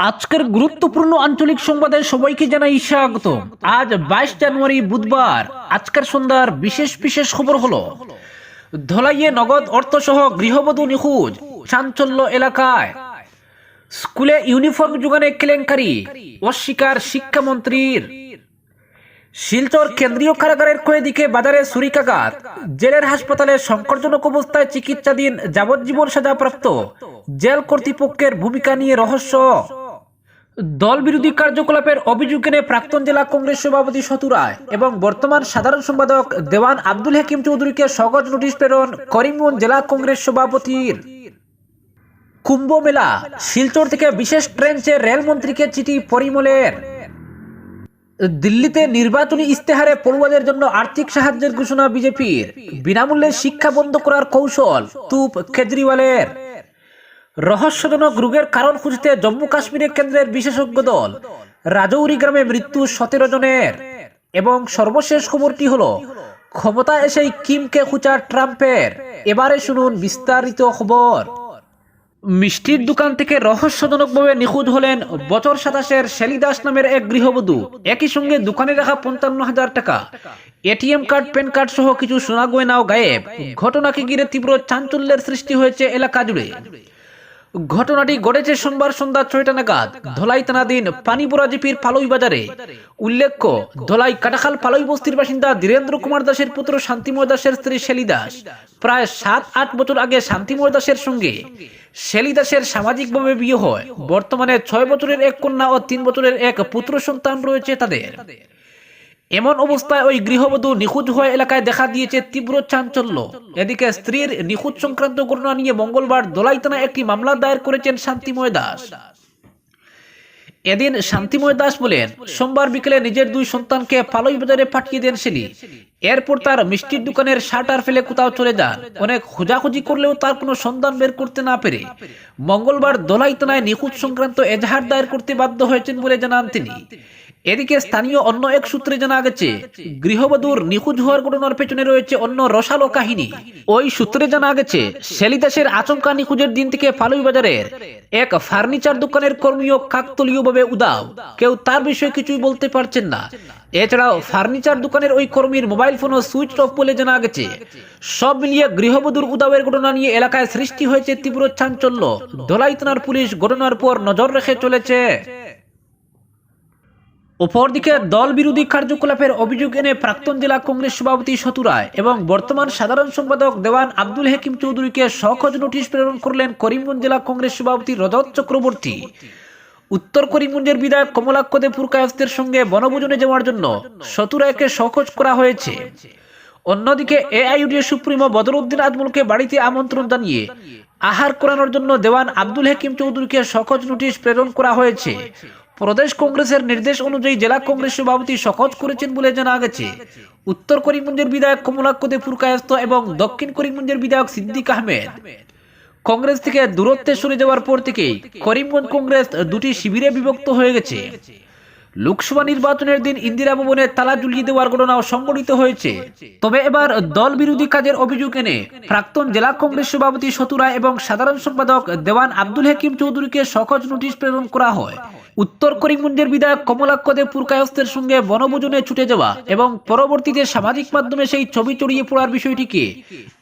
আজকের গুরুত্বপূর্ণ আঞ্চলিক সংবাদে সবাইকে জানাই স্বাগত। আজ বাইশ জানুয়ারি বুধবার, আজকের সন্ধ্যার বিশেষ বিশেষ খবর হলো, ধলাইয়ে নগদ অর্থসহ গৃহবধূ নিখোঁজ, চাঞ্চল্য এলাকায়। স্কুলে ইউনিফর্ম যোগানে কেলেঙ্কারি, অস্বীকার শিক্ষামন্ত্রীর। শিলচর কেন্দ্রীয় কারাগারের কয়েদিকে বাজারে ছুরিকাঘাত, জেলের হাসপাতালে সংকটজনক অবস্থায় চিকিৎসাধীন যাবজ্জীবন সাজাপ্রাপ্ত জেল কর্তৃপক্ষের ভূমিকা নিয়ে রহস্য। দল বিরোধী কার্যকলাপের অভিযোগ এনে প্রাক্তন জেলা কংগ্রেস সভাপতি শতুরায় এবং বর্তমান সাধারণ সম্পাদক দেওয়ান আব্দুল হাকিম চৌধুরীকে সহজ নোটিশ প্রেরণ করিমগঞ্জ জেলা কংগ্রেস সভাপতির। কুম্ভ মেলা, শিলচর থেকে বিশেষ ট্রেনচে রেলমন্ত্রীকে চিঠি পরিমলের। দিল্লিতে নির্বাচনী ইস্তেহারে পড়ুয়াদের জন্য আর্থিক সাহায্যের ঘোষণা বিজেপির। বিনামূল্যে শিক্ষা বন্ধ করার কৌশল, তুপ কেজরিওয়ালের। রহস্যজনক রোগের কারণ খুঁজতে জম্মু কাশ্মীরের কেন্দ্রের বিশেষজ্ঞ দল। রাজৌরি গ্রামে মৃত্যু সতেরো জনের এবং সর্বশেষ খবরটি হলো ক্ষমতা এসেই কিমকে খুঁচার ট্রাম্পের। এবারে শুনুন বিস্তারিত খবর। মিষ্টির দোকান থেকে রহস্যজনকভাবে নিখোঁজ হলেন বছর সাতাশের শেলি দাস নামের এক গৃহবধূ। একই সঙ্গে দোকানে রাখা পঞ্চান্ন হাজার টাকা, এটিএম কার্ড, প্যান কার্ড সহ কিছু সোনা গয়নাও গায়েব। ঘটনাকে ঘিরে তীব্র চাঞ্চল্যের সৃষ্টি হয়েছে এলাকা জুড়ে। ঘটনাটি ঘটেছে সোমবার সন্ধ্যা ছয়টা নাগাদ। ধলাই থানাধীন পানিপুরা জিপির পালই বাজারে। উল্লেখ্য, ধলাই কাটাখাল পালই বস্তির বাসিন্দা ধীরেন্দ্র কুমার দাসের পুত্র শান্তিময় দাসের স্ত্রী শেলি দাস। প্রায় সাত, আট বছর আগে শান্তিময় দাসের সঙ্গে শেলি দাসের সামাজিকভাবে বিয়ে হয়। বর্তমানে ছয় বছরের এক কন্যা ও তিন বছরের এক পুত্র সন্তান রয়েছে তাদের। এমন অবস্থায় ওই গৃহবধূ নিখোঁজ হওয়া এলাকায় দেখা দিয়েছে তীব্র চাঞ্চল্য। এদিকে স্ত্রীর নিখোঁজ সংক্রান্ত ঘটনা নিয়ে মঙ্গলবার দোলাই থানায় একটি মামলা দায়ের করেছেন শান্তিময় দাস। এদিন শান্তিময় দাস বলেন, সোমবার বিকেলে নিজের দুই সন্তানকে পালই বাজারে পাঠিয়ে দেন শেলি। এরপর তার মিষ্টির দোকানের শাটার ফেলে কোথাও চলে যান। অনেক খোঁজাখুঁজি করলেও তার কোনো সন্ধান বের করতে না পেরে মঙ্গলবার দোলাই থানায় সংক্রান্ত এজাহার দায়ের করতে বাধ্য হয়েছেন বলে জানান তিনি। এদিকে স্থানীয় অন্য এক সূত্রে জানা গেছে, গৃহবধূর নিখোঁজ হওয়ার ঘটনার পেছনে রয়েছে অন্য রসালো কাহিনী। ওই সূত্রে জানা গেছে শেলিদাসের আচমকা নিখোঁজের দিন থেকে ফালুই বাজারের এক ফার্নিচার দোকানের কর্মীও কাকতলীয়ভাবে উদাও। কেউ তার বিষয়ে কিছুই বলতে পারছেন না। এছাড়াও ফার্নিচার দোকানের ওই কর্মীর মোবাইল ফোনও সুইচ অফ বলে জানা গেছে, সব মিলিয়ে গৃহবধূর উদাবের ঘটনা নিয়ে এলাকায় সৃষ্টি হয়েছে তীব্র চাঞ্চল্য। ধলাই থানার পুলিশ ঘটনার পর নজর রেখে চলেছে। অপরদিকে দল বিরোধী কার্যকলাপের অভিযোগ এনে প্রাক্তন জেলা কংগ্রেস সভাপতি শতুরায় এবং বর্তমান সাধারণ সম্পাদক দেওয়ান আব্দুল হাকিম চৌধুরীকে সখজ নোটিশ প্রেরণ করলেন করিমগঞ্জ জেলা কংগ্রেস সভাপতি রজত চক্রবর্তী। উত্তর করিমগঞ্জের বিধায়ক কমলাক্ষ দে পুরকায়স্তের সঙ্গে বনভোজনে যাওয়ার জন্য শতুরায়কে সখজ করা হয়েছে। অন্যদিকে এআইইউডিএ সুপ্রিমো বদরুদ্দিন আজমলকে বাড়িতে আমন্ত্রণ জানিয়ে আহার করানোর জন্য দেওয়ান আব্দুল হাকিম চৌধুরীকে সখজ নোটিশ প্রেরণ করা হয়েছে। প্রদেশ কংগ্রেসের নির্দেশ অনুযায়ী জেলা কংগ্রেস সভাপতি সহজ করেছেন বলে জানা গেছে। উত্তর করিমগঞ্জের বিধায়ক কমলাক্ষ দে পুরকায়স্ত এবং দক্ষিণ করিমগঞ্জের বিধায়ক সিদ্দিক আহমেদ। কংগ্রেস থেকে দূরত্বে সরে যাওয়ার পর থেকেই করিমগঞ্জ কংগ্রেস দুটি শিবিরে বিভক্ত হয়ে গেছে। লোকসভা নির্বাচনের দিন ইন্দিরা ভবনে তালা ঝুলিয়ে দেওয়ার ঘটনাও সংঘটিত হয়েছে। তবে এবার দল বিরোধী কাজের অভিযোগ এনে প্রাক্তন জেলা কংগ্রেস সভাপতি শতুরা এবং সাধারণ সম্পাদক দেওয়ান আব্দুল হাকিম চৌধুরীকে সহজ নোটিশ প্রেরণ করা হয়। উত্তর করিমগঞ্জের বিধায়ক কমলাক্ষ দেব পুরকায়স্তের সঙ্গে বনভোজনে ছুটে যাওয়া এবং পরবর্তীতে সামাজিক মাধ্যমে সেই ছবি ছড়িয়ে পড়ার বিষয়টিকে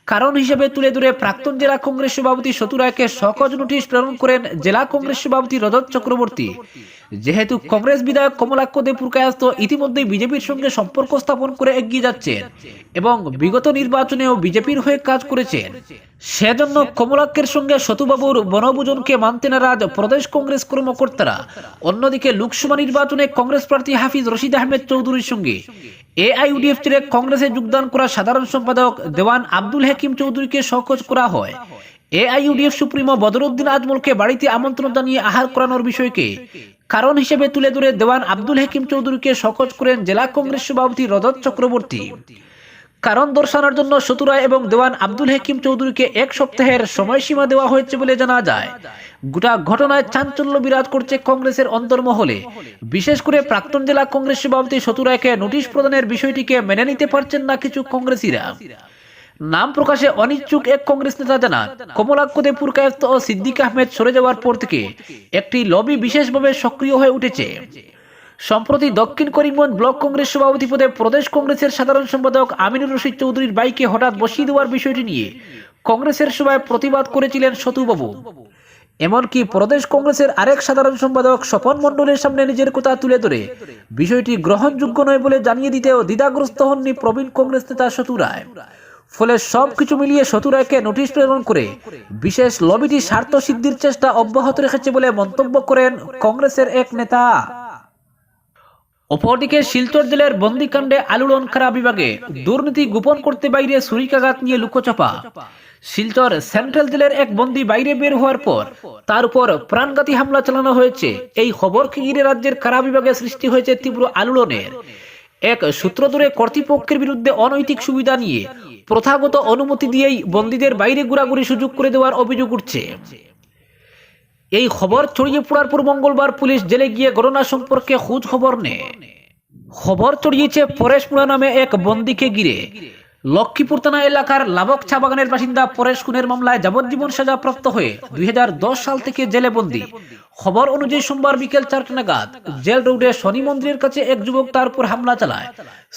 কারণ হিসেবে তুলে ধরে প্রাক্তন জেলা কংগ্রেস সভাপতি সতুরায়কে সহজ নোটিশ প্রেরণ করেন জেলা কংগ্রেস সভাপতি রজত চক্রবর্তী। যেহেতু কংগ্রেস বিধায়ক কমলাক্ষ দে কায়াস্ত ইতিমধ্যেই বিজেপির সঙ্গে সম্পর্ক স্থাপন করে এগিয়ে যাচ্ছেন এবং বিগত নির্বাচনেও বিজেপির হয়ে কাজ করেছেন। সেজন্য কমলাক্ষের সঙ্গে শতুবাবুর বনভোজনকে মানতে নারাজ প্রদেশ কংগ্রেস কর্মকর্তারা। অন্যদিকে লোকসভা নির্বাচনে কংগ্রেস প্রার্থী হাফিজ রশিদ আহমেদ চৌধুরীর সঙ্গে এআইইউডিএফ ছেড়ে কংগ্রেসে যোগদান করা সাধারণ সম্পাদক দেওয়ান আব্দুল হাকিম চৌধুরীকে সহজ করা হয়। এআইইউডিএফ সুপ্রিমো বদরুদ্দিন আজমলকে বাড়িতে আমন্ত্রণ জানিয়ে আহার করানোর বিষয়কে কারণ হিসেবে তুলে ধরে দেওয়ান আব্দুল হাকিম চৌধুরীকে সহজ করেন জেলা কংগ্রেস সভাপতি রজত চক্রবর্তী। কারণ দর্শানোর জন্য শতুরা এবং দেওয়ান আব্দুল হাকিম চৌধুরীকে এক সপ্তাহের সময়সীমা দেওয়া হয়েছে বলে জানা যায়। গোটা ঘটনায় চাঞ্চল্য বিরাজ করছে কংগ্রেসের অন্তর্মহলে। বিশেষ করে প্রাক্তন জেলা কংগ্রেস সভাপতি শতুরায়কে নোটিশ প্রদানের বিষয়টিকে মেনে নিতে পারছেন না কিছু কংগ্রেসীরা। নাম প্রকাশে অনিচ্ছুক এক কংগ্রেস নেতা জানান, কমলাক্ষদে পুরকায়স্ত ও সিদ্দিক আহমেদ সরে যাওয়ার পর থেকে একটি লবি বিশেষভাবে সক্রিয় হয়ে উঠেছে। সম্প্রতি দক্ষিণ করিমগঞ্জ ব্লক কংগ্রেস সভাপতি পদে প্রদেশ কংগ্রেসের সাধারণ সম্পাদক আমিনুর রশিদ চৌধুরীর বাইকে হঠাৎ বসিয়ে দেওয়ার বিষয়টি নিয়ে কংগ্রেসের সভায় প্রতিবাদ করেছিলেন সতুবাবু এমনকি প্রদেশ কংগ্রেসের আরেক সাধারণ সম্পাদক স্বপন মণ্ডলের সামনে নিজের কথা তুলে ধরে, বিষয়টি গ্রহণযোগ্য নয় বলে জানিয়ে দিতেও দ্বিধাগ্রস্ত হননি প্রবীণ কংগ্রেস নেতা সতু রায়। ফলে সবকিছু মিলিয়ে সতু রায়কে নোটিশ প্রেরণ করে বিশেষ লবিটি স্বার্থ সিদ্ধির চেষ্টা অব্যাহত রেখেছে বলে মন্তব্য করেন কংগ্রেসের এক নেতা। অপরদিকে শিলচর জেলার বন্দিকাণ্ডে আলুড়ন খারা বিভাগে দুর্নীতি গোপন করতে বাইরে ছুরিকাঘাত নিয়ে লুকোচাপা। শিলচর সেন্ট্রাল জেলার এক বন্দি বাইরে বের হওয়ার পর তার উপর প্রাণঘাতী হামলা চালানো হয়েছে। এই খবরকে ঘিরে রাজ্যের কারা বিভাগে সৃষ্টি হয়েছে তীব্র আলোড়নের। এক সূত্র ধরে কর্তৃপক্ষের বিরুদ্ধে অনৈতিক সুবিধা নিয়ে প্রথাগত অনুমতি দিয়েই বন্দীদের বাইরে ঘোরাঘুরি সুযোগ করে দেওয়ার অভিযোগ উঠছে। এই খবর ছড়িয়ে পড়ার পর মঙ্গলবার পুলিশ জেলে গিয়ে ঘটনা সম্পর্কে খোঁজ খবর নেয় খবর ছড়িয়েছে পরেশ মুড়া নামে এক বন্দিকে গিরে লক্ষ্মীপুর থানা এলাকার লাবক চা বাগানের বাসিন্দা পরেশ খুনের মামলায় যাবজ্জীবন সাজাপ্রাপ্ত হয়ে দুই হাজার দশ সাল থেকে জেলে বন্দি। খবর অনুযায়ী সোমবার বিকেল চারটা নাগাদ জেল রোডে শনি মন্দিরের কাছে এক যুবক তার উপর হামলা চালায়।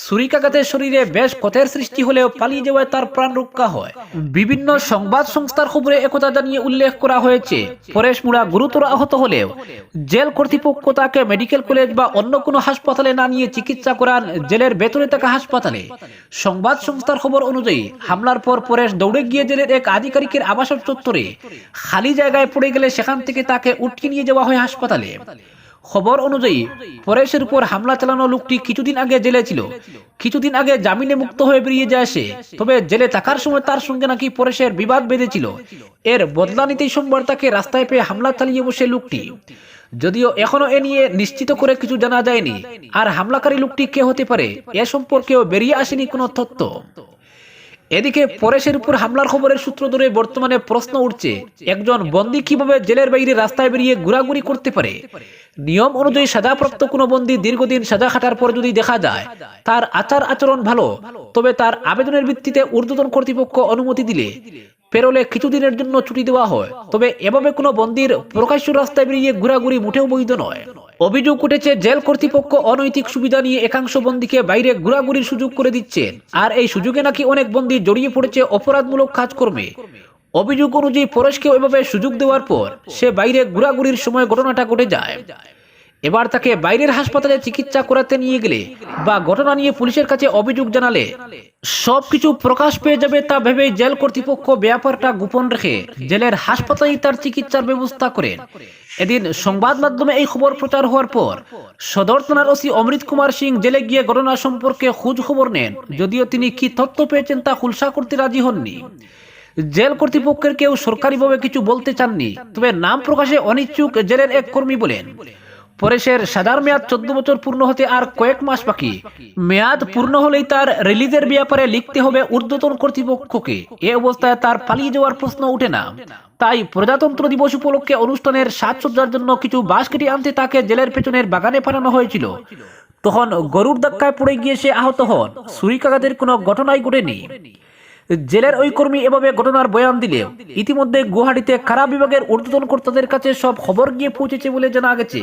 ছুরিকাঘাতের শরীরে বেশ ক্ষতের সৃষ্টি হলেও পালিয়ে যাওয়ায় তার প্রাণ রক্ষা হয়। বিভিন্ন সংবাদ সংস্থার খবরে একথা জানিয়ে উল্লেখ করা হয়েছে পরেশ মুড়া গুরুতর আহত হলেও জেল কর্তৃপক্ষ তাকে মেডিকেল কলেজ বা অন্য কোনো হাসপাতালে না নিয়ে চিকিৎসা করান জেলের ভেতরে থাকা হাসপাতালে। সংবাদ সংস্থার খবর অনুযায়ী হামলার পর পরেশ দৌড়ে গিয়ে জেলের এক আধিকারিকের আবাসন চত্বরে খালি জায়গায় পড়ে গেলে সেখান থেকে তাকে উটকে নিয়ে যাওয়া হয় হাসপাতালে। খবর অনুযায়ী পরেশের উপর হামলা চালানো লোকটি কিছুদিন আগে জেলে ছিল। কিছুদিন আগে জামিনে মুক্ত হয়ে বেরিয়ে যায় সে। তবে জেলে থাকার সময় তার সঙ্গে নাকি পরেশের বিবাদ বেঁধেছিল। এর বদলা নিতেই সোমবার তাকে রাস্তায় পেয়ে হামলা চালিয়ে বসে লোকটি। যদিও এখনও এ নিয়ে নিশ্চিত করে কিছু জানা যায়নি। আর হামলাকারী লোকটি কে হতে পারে, এ সম্পর্কেও বেরিয়ে আসেনি কোনো তথ্য। এদিকে পরেশের উপর হামলার খবরের সূত্র ধরে বর্তমানে প্রশ্ন উঠছে, একজন বন্দী কীভাবে জেলের বাইরে রাস্তায় বেরিয়ে ঘোরাঘুরি করতে পারে? নিয়ম অনুযায়ী সাজাপ্রাপ্ত কোনো বন্দী দীর্ঘদিন সাজা খাটার পর যদি দেখা যায়, তার আচার আচরণ ভালো, তবে তার আবেদনের ভিত্তিতে ঊর্ধ্বতন কর্তৃপক্ষ অনুমতি দিলে পেরোলে কিছুদিনের জন্য ছুটি দেওয়া হয়। তবে এভাবে কোনো বন্দির প্রকাশ্য রাস্তায় বেরিয়ে ঘোরাঘুরি মোটেও বৈধ নয়। অভিযোগ উঠেছে, জেল কর্তৃপক্ষ অনৈতিক সুবিধা নিয়ে একাংশ বন্দীকে বাইরে ঘোরাঘুরির সুযোগ করে দিচ্ছেন আর এই সুযোগে নাকি অনেক বন্দী জড়িয়ে পড়েছে অপরাধমূলক কাজকর্মে। অভিযোগ অনুযায়ী পরশকে ওইভাবে সুযোগ দেওয়ার পর সে বাইরে ঘোরাঘুরির সময় ঘটনাটা ঘটে যায়। এবার তাকে বাইরের হাসপাতালে চিকিৎসা করাতে নিয়ে গেলে বা ঘটনা নিয়ে পুলিশের কাছে অভিযোগ জানালে, সবকিছু প্রকাশ পেয়ে যাবে তা ভেবে জেল কর্তৃপক্ষ ব্যাপারটা গোপন রেখে জেলের হাসপাতালে তার চিকিৎসার ব্যবস্থা করেন এদিন সংবাদ মাধ্যমে এই খবর প্রচার হওয়ার পর সদর থানার ওসি অমৃত কুমার সিং জেলে গিয়ে ঘটনা সম্পর্কে খোঁজ খবর নেন, যদিও তিনি কি তথ্য পেয়েছেন তা খুলসা করতে রাজি হননি। জেল কর্তৃপক্ষের কেউ সরকারিভাবে কিছু বলতে চাননি, তবে নাম প্রকাশে অনিচ্ছুক জেলের এক কর্মী বলেন পরেশের সাদার মেয়াদ চোদ্দ বছর পূর্ণ হতে আর কয়েক মাস বাকি। মেয়াদ পূর্ণ হলেই তার রিলিজের ব্যাপারে লিখতে হবে ঊর্ধ্বতন কর্তৃপক্ষকে। এ অবস্থায় তার পালিয়ে যাওয়ার প্রশ্ন ওঠে না। তাই প্রজাতন্ত্র দিবস উপলক্ষে অনুষ্ঠানের সাজসজ্জার জন্য কিছু বাঁশ কেটে আনতে তাকে জেলের পেছনের বাগানে পাঠানো হয়েছিল। তখন গরুর ধাক্কায় পড়ে গিয়ে সে আহত হন। ছুরিকাঘাতের কোনো ঘটনাই ঘটেনি। জেলের ওই কর্মী এভাবে ঘটনার বয়ান দিলে। ইতিমধ্যে গুয়াহাটিতে কারা বিভাগের ঊর্ধ্বতন কর্তাদের কাছে সব খবর গিয়ে পৌঁছেছে বলে জানা গেছে।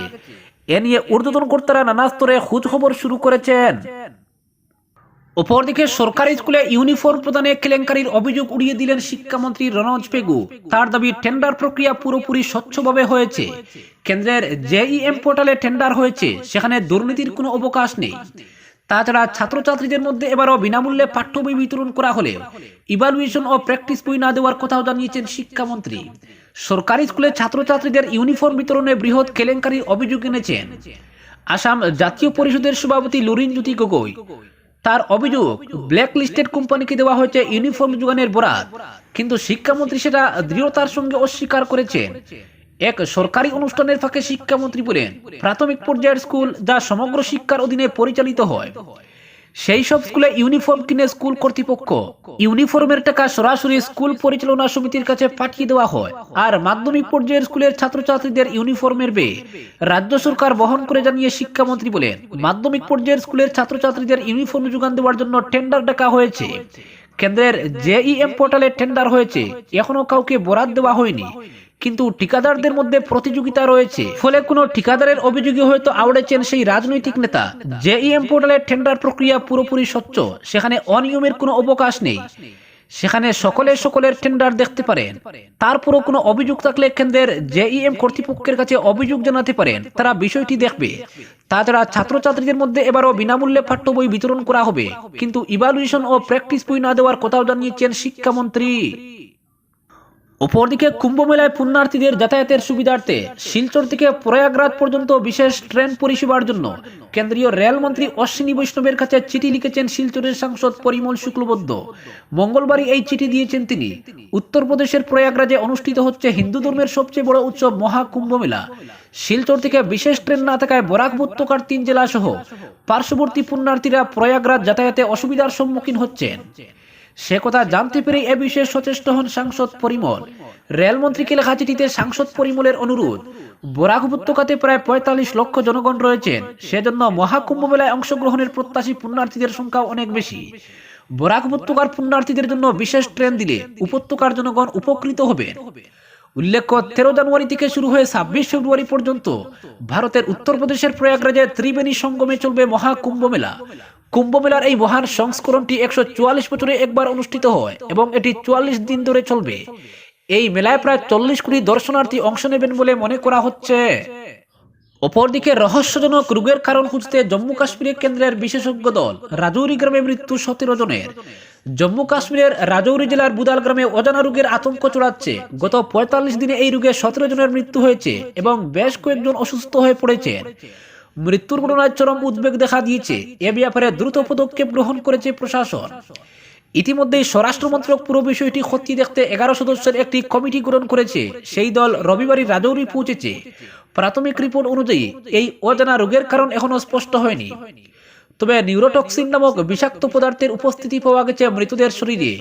এ নিয়ে ঊর্ধ্বতন কর্তারা নানা স্তরে খোঁজ খবর শুরু করেছেন। অপরদিকে সরকারি স্কুলে ইউনিফর্ম প্রদানে কেলেঙ্কারির অভিযোগ উড়িয়ে দিলেন শিক্ষামন্ত্রী রনজ পেগু। তার দাবি, টেন্ডার প্রক্রিয়া পুরোপুরি স্বচ্ছভাবে হয়েছে। কেন্দ্রের জেইএম পোর্টালে টেন্ডার হয়েছে, সেখানে দুর্নীতির কোনো অবকাশ নেই। তাছাড়া ছাত্রছাত্রীদের মধ্যে এবারও বিনামূল্যে পাঠ্য বই বিতরণ করা হলেও ইভালুয়েশন ও প্র্যাকটিস বই না দেওয়ার কথাও জানিয়েছেন শিক্ষামন্ত্রী। সরকারি স্কুলে ছাত্রছাত্রীদের ইউনিফর্ম বিতরণে বৃহৎ কেলেঙ্কারির অভিযোগ এনেছেন। আসাম জাতীয় পরিষদের সভাপতি লুরিন জ্যোতি গগৈ। তার অভিযোগ ব্ল্যাক লিস্টেড কোম্পানিকে দেওয়া হয়েছে ইউনিফর্ম যোগানের বরাত, কিন্তু শিক্ষামন্ত্রী সেটা দৃঢ়তার সঙ্গে অস্বীকার করেছেন। এক সরকারি অনুষ্ঠানের ফাঁকে শিক্ষামন্ত্রী বলেন, প্রাথমিক পর্যায়ের স্কুল যা সমগ্র শিক্ষার অধীনে পরিচালিত হয় সেই সব স্কুলে ইউনিফর্ম কিনে স্কুল কর্তৃপক্ষ। ইউনিফর্মের টাকা সরাসরি স্কুল পরিচালনা সমিতির কাছে পাঠিয়ে দেওয়া হয় আর মাধ্যমিক পর্যায়ের স্কুলের ছাত্রছাত্রীদের ইউনিফর্মের ব্যয় রাজ্য সরকার বহন করে জানিয়ে শিক্ষামন্ত্রী বলেন, মাধ্যমিক পর্যায়ের স্কুলের ছাত্রছাত্রীদের ইউনিফর্ম যোগান দেওয়ার জন্য টেন্ডার ডাকা হয়েছে। কেন্দ্রের জেইএম পোর্টালে টেন্ডার হয়েছে, এখনও কাউকে বরাদ দেওয়া হয়নি। কিন্তু ঠিকাদারদের মধ্যে প্রতিযোগিতা রয়েছে। ফলে কোনো ঠিকাদারের অভিযোগে হয়তো আওড়েছেন সেই রাজনৈতিক নেতা। জেইএম পোর্টালের টেন্ডার প্রক্রিয়া পুরোপুরি স্বচ্ছ, সেখানে অনিয়মের কোনো অবকাশ নেই। সেখানে সকলে সকলের টেন্ডার দেখতে পারেন। তারপরও কোনো অভিযোগ থাকলে কেন্দ্রের জেইএম কর্তৃপক্ষের কাছে অভিযোগ জানাতে পারেন। তারা বিষয়টি দেখবে। তাছাড়া ছাত্রছাত্রীদের মধ্যে এবারও বিনামূল্যে পাঠ্য বই বিতরণ করা হবে। কিন্তু ইভালুয়েশন ও প্র্যাকটিস বই না দেওয়ার কথাও জানিয়েছেন শিক্ষামন্ত্রী। অপরদিকে কুম্ভ মেলায় পুণ্যার্থীদের যাতায়াতের সুবিধার্থে শিলচর থেকে প্রয়াগরাজ পর্যন্ত বিশেষ ট্রেন পরিষেবার জন্য কেন্দ্রীয় রেলমন্ত্রী অশ্বিনী বৈষ্ণবের কাছে চিঠি লিখেছেন শিলচরের সাংসদ পরিমল শুক্লবদ্ধ মঙ্গলবারই এই চিঠি দিয়েছেন তিনি। উত্তরপ্রদেশের প্রয়াগরাজে অনুষ্ঠিত হচ্ছে হিন্দু ধর্মের সবচেয়ে বড় উৎসব মহাকুম্ভ মেলা শিলচর থেকে বিশেষ ট্রেন না থাকায় বরাক উপত্যকার তিন জেলা সহ পার্শ্ববর্তী পুণ্যার্থীরা প্রয়াগরাজ যাতায়াতে অসুবিধার সম্মুখীন হচ্ছেন। সে কথা জানতে পেরে এ বিষয়ে সচেষ্ট হন সাংসদ পরিমল। রেলমন্ত্রীকে লেখা চিঠিতে সাংসদ পরিমলের অনুরোধ, বরাক উপত্যকাতে প্রায় পঁয়তাল্লিশ লক্ষ জনগণ রয়েছেন, সেজন্য মহাকুম্ভ মেলায় অংশগ্রহণের প্রত্যাশী পুণ্যার্থীদের সংখ্যা অনেক বেশি। বরাক উপত্যকার পুণ্যার্থীদের জন্য বিশেষ ট্রেন দিলে উপত্যকার জনগণ উপকৃত হবে উল্লেখ্য, তেরো জানুয়ারি থেকে শুরু হয়ে ছাব্বিশ ফেব্রুয়ারি পর্যন্ত ভারতের উত্তরপ্রদেশের প্রয়াগরাজে ত্রিবেণী সঙ্গমে চলবে মহাকুম্ভ মেলা। কুম্ভ মেলার এই মহান সংস্করণটি একশো চুয়াল্লিশ বছরে একবার অনুষ্ঠিত হয় এবং এটি চুয়াল্লিশ দিন ধরে চলবে। এই মেলায় প্রায় চল্লিশ কোটি দর্শনার্থী অংশ নেবেন বলে মনে করা হচ্ছে। অপরদিকে রহস্যজনক রোগের কারণ খুঁজতে জম্মু কাশ্মীরের কেন্দ্রের বিশেষজ্ঞ দল রাজৌরি গ্রামে মৃত্যু সতেরো জনের জম্মু কাশ্মীরের রাজৌরি জেলার বুদাল গ্রামে অজানা রোগের আতঙ্ক চড়াচ্ছে। গত পঁয়তাল্লিশ দিনে এই রোগে সতেরো জনের মৃত্যু হয়েছে এবং বেশ কয়েকজন অসুস্থ হয়ে পড়েছেন। মৃত্যুর ঘটনায় চরম উদ্বেগ দেখা দিয়েছে। এ ব্যাপারে দ্রুত পদক্ষেপ গ্রহণ করেছে প্রশাসন। ইতিমধ্যে স্বরাষ্ট্রমন্ত্রক পুরো বিষয়টি খতিয়ে দেখতে এগারো সদস্যের একটি কমিটি গ্রহণ করেছে। সেই দল রবিবারই রাজৌরি পৌঁছেছে। প্রাথমিক রিপোর্ট অনুযায়ী এই অজানা রোগের কারণ এখনও স্পষ্ট হয়নি। তবে নিউরোটক্সিন নামক বিষাক্ত পদার্থের উপস্থিতি পাওয়া গেছে মৃতদের শরীরে।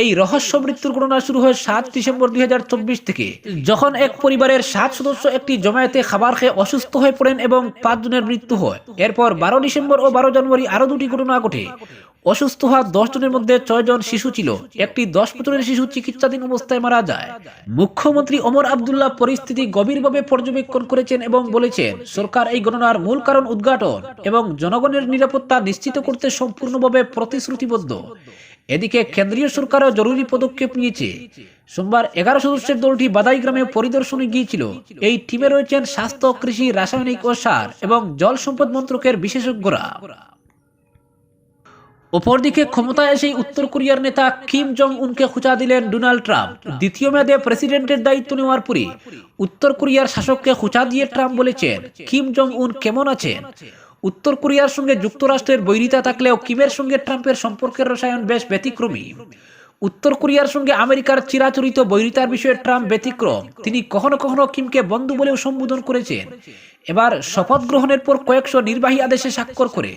এই রহস্য মৃত্যুর ঘটনা শুরু হয় সাত ডিসেম্বর দুই থেকে। যখন এক পরিবারের সাত সদস্য একটি জমায়েতে খাবার খেয়ে অসুস্থ হয়ে পড়েন এবং পাঁচজনের মৃত্যু হয়। এরপর বারো ডিসেম্বর ও বারো জানুয়ারি আরও দুটি ঘটনা ঘটে। অসুস্থ হওয়া দশ জনের মধ্যে ছয় জন শিশু ছিল। একটি দশ বছরের শিশু চিকিৎসাধীন অবস্থায় মারা যায়। মুখ্যমন্ত্রী ওমর আবদুল্লাহ পরিস্থিতি গভীরভাবে পর্যবেক্ষণ করেছেন এবং বলেছেন, সরকার এই ঘটনার মূল কারণ উদ্ঘাটন এবং জনগণের নিরাপত্তা নিশ্চিত করতে সম্পূর্ণভাবে প্রতিশ্রুতিবদ্ধ। এদিকে কেন্দ্রীয় সরকারও জরুরি পদক্ষেপ নিয়েছে। সোমবার এগারো সদস্যের দলটি বাদাই গ্রামে পরিদর্শনে গিয়েছিল। এই টিমে রয়েছেন স্বাস্থ্য, কৃষি, রাসায়নিক ও সার এবং জল সম্পদ মন্ত্রকের বিশেষজ্ঞরা। অপরদিকে ক্ষমতায় এসে উত্তর কোরিয়ার নেতা কিম জং উনকে খোঁচা দিলেন ডোনাল্ড ট্রাম্প। দ্বিতীয় মেয়াদে প্রেসিডেন্টের দায়িত্ব নেওয়ার পরই উত্তর কোরিয়ার শাসককে খোঁচা দিয়ে ট্রাম্প বলেছেন, কিম জং উন কেমন আছেন? উত্তর কোরিয়ার সঙ্গে যুক্তরাষ্ট্রের বৈরিতা থাকলেও কিমের সঙ্গে ট্রাম্পের সম্পর্কের রসায়ন বেশ ব্যতিক্রমী। উত্তর কোরিয়ার সঙ্গে আমেরিকার চিরাচরিত বৈরিতার বিষয়ে ট্রাম্প ব্যতিক্রম। তিনি কখনো কখনো কিমকে বন্ধু বলেও সম্বোধন করেছেন। এবার শপথ গ্রহণের পর কয়েকশো নির্বাহী আদেশে স্বাক্ষর করে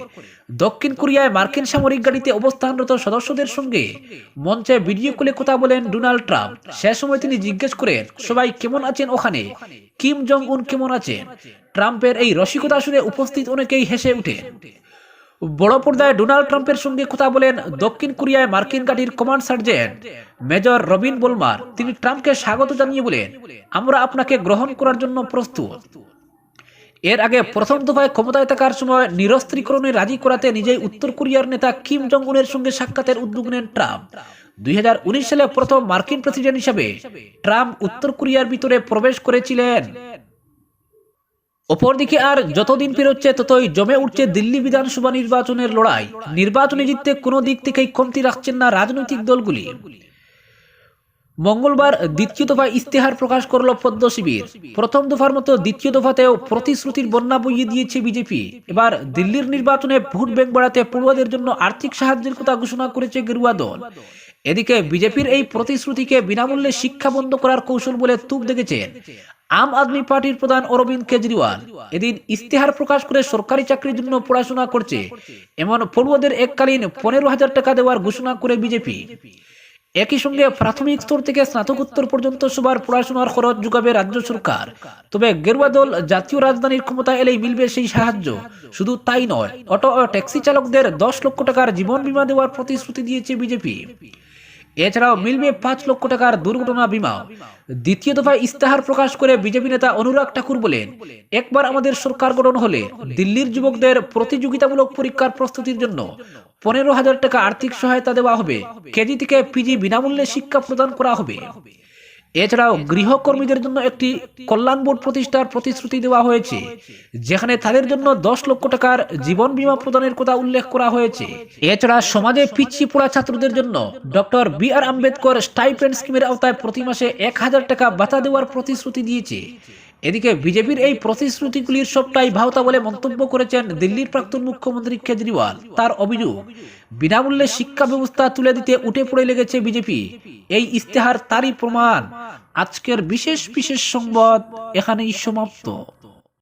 দক্ষিণ কোরিয়ায় মার্কিন সামরিক গাড়িতে অবস্থানরত সদস্যদের সঙ্গে মঞ্চে ভিডিও কলে কথা বলেন ডোনাল্ড ট্রাম্প। সে সময় তিনি জিজ্ঞেস করেন, সবাই কেমন আছেন ওখানে? কিম জং উন কেমন আছেন? ট্রাম্পের এই রসিকতা শুনে উপস্থিত অনেকেই হেসে উঠেন বড় পর্দায় ডোনাল্ড ট্রাম্পের সঙ্গে কথা বলেন দক্ষিণ কোরিয়ায় মার্কিন গাড়ির command sergeant major Robin Bolmar. তিনি ট্রাম্পকে স্বাগত জানিয়ে বলেন, আমরা আপনাকে গ্রহণ করার জন্য প্রস্তুত। এর আগে প্রথম দফায় ক্ষমতায় থাকার সময় নিরস্ত্রীকরণে রাজি করাতে নিজেই উত্তর কোরিয়ার নেতা কিম জং উনের সঙ্গে সাক্ষাতের উদ্যোগ নেন ট্রাম্প। দুই সালে প্রথম মার্কিন প্রেসিডেন্ট হিসেবে ট্রাম্প উত্তর কোরিয়ার ভিতরে প্রবেশ করেছিলেন। অপরদিকে আর যতদিন পেরোচ্ছে ততই জমে উঠছে দিল্লি বিধানসভা নির্বাচনের লড়াই। নির্বাচনে জিততে কোনো দিক থেকেই কমতি রাখছেন না রাজনৈতিক দলগুলি। মঙ্গলবার দ্বিতীয় দফা ইস্তেহার প্রকাশ করল পদ্ম শিবির। প্রথম দফার মতো দ্বিতীয় দফাতেও প্রতিশ্রুতির বন্যা বইয়ে দিয়েছে বিজেপি। এবার দিল্লির নির্বাচনে ভোট ব্যাংক বাড়াতে পড়ুয়াদের জন্য আর্থিক সাহায্যের কথা ঘোষণা করেছে গেরুয়া দল। এদিকে বিজেপির এই প্রতিশ্রুতিকে বিনামূল্যে শিক্ষা বন্ধ করার কৌশল বলে তুপ দেখেছেন আম আদমি পার্টির প্রধান অরবিন্দ কেজরিওয়াল। এদিন ইস্তেহার প্রকাশ করে সরকারি চাকরির জন্য পড়াশোনা করছে। এমন পড়ুয়াদের এককালীন পনেরো হাজার টাকা দেওয়ার ঘোষণা করে বিজেপি। একই সঙ্গে প্রাথমিক স্তর থেকে স্নাতকোত্তর পর্যন্ত সবার পড়াশোনার খরচ যোগাবে রাজ্য সরকার। তবে গেরুয়া দল জাতীয় রাজধানীর ক্ষমতা এলেই মিলবে সেই সাহায্য। শুধু তাই নয়, অটো ও ট্যাক্সি চালকদের দশ লক্ষ টাকার জীবন বিমা দেওয়ার প্রতিশ্রুতি দিয়েছে বিজেপি। এছাড়াও মিলবে পাঁচ লক্ষ টাকার দুর্ঘটনা বিমা। দ্বিতীয় দফায় ইস্তাহার প্রকাশ করে বিজেপি নেতা অনুরাগ ঠাকুর বলেন, একবার আমাদের সরকার গঠন হলে দিল্লির যুবকদের প্রতিযোগিতামূলক পরীক্ষার প্রস্তুতির জন্য পনেরো হাজার টাকা আর্থিক সহায়তা দেওয়া হবে। কেজি থেকে পিজি বিনামূল্যে শিক্ষা প্রদান করা হবে। এছাড়াও গৃহকর্মীদের জন্য একটি কল্যাণ বোর্ড প্রতিষ্ঠার প্রতিশ্রুতি দেওয়া হয়েছে, যেখানে তাদের জন্য দশ লক্ষ টাকার জীবন বিমা প্রদানের কথা উল্লেখ করা হয়েছে। এছাড়া সমাজে পিছিয়ে পড়া ছাত্রদের জন্য doctor B R Ambedkar stipend স্কিমের আওতায় প্রতি মাসে এক হাজার টাকা ভাতা দেওয়ার প্রতিশ্রুতি দিয়েছে। এদিকে বিজেপির এই প্রতিশ্রুতিগুলির সবটাই ভাওতা বলে মন্তব্য করেছেন দিল্লির প্রাক্তন মুখ্যমন্ত্রী কেজরিওয়াল। তার অভিযোগ, বিনামূল্যে শিক্ষা ব্যবস্থা তুলে দিতে উঠে পড়ে লেগেছে বিজেপি। এই ইস্তেহার তারই প্রমাণ। আজকের বিশেষ বিশেষ সংবাদ এখানেই সমাপ্ত।